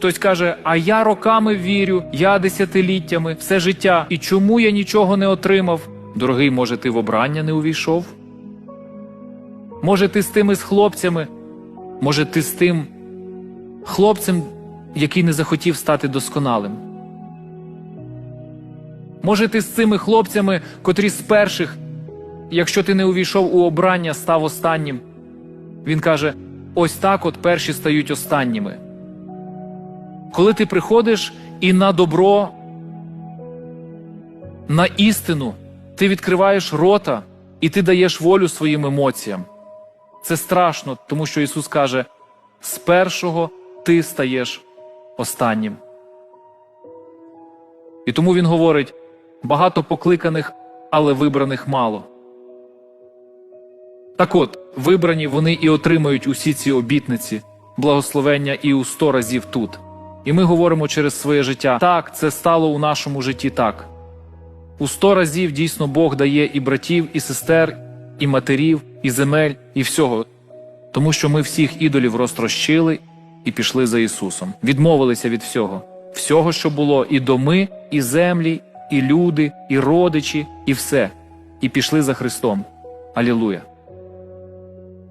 Хтось каже, а я роками вірю, я десятиліттями, все життя. І чому я нічого не отримав? Дорогий, може, ти в обрання не увійшов? Може, ти з тими з хлопцями? Може, ти з тим хлопцем, який не захотів стати досконалим? Може, ти з цими хлопцями, котрі з перших, якщо ти не увійшов у обрання, став останнім? Він каже: ось так от перші стають останніми. Коли ти приходиш і на добро, на істину, ти відкриваєш рота і ти даєш волю своїм емоціям. Це страшно, тому що Ісус каже: з першого ти стаєш останнім. І тому Він говорить: багато покликаних, але вибраних мало. Так от, вибрані вони і отримають усі ці обітниці, благословення і у сто разів тут. І ми говоримо через своє життя: так, це стало у нашому житті так. У сто разів дійсно Бог дає і братів, і сестер, і матерів, і земель, і всього. Тому що ми всіх ідолів розтрощили і пішли за Ісусом, відмовилися від всього, всього, що було, і доми, і землі, і люди, і родичі, і все, і пішли за Христом. Алілуя!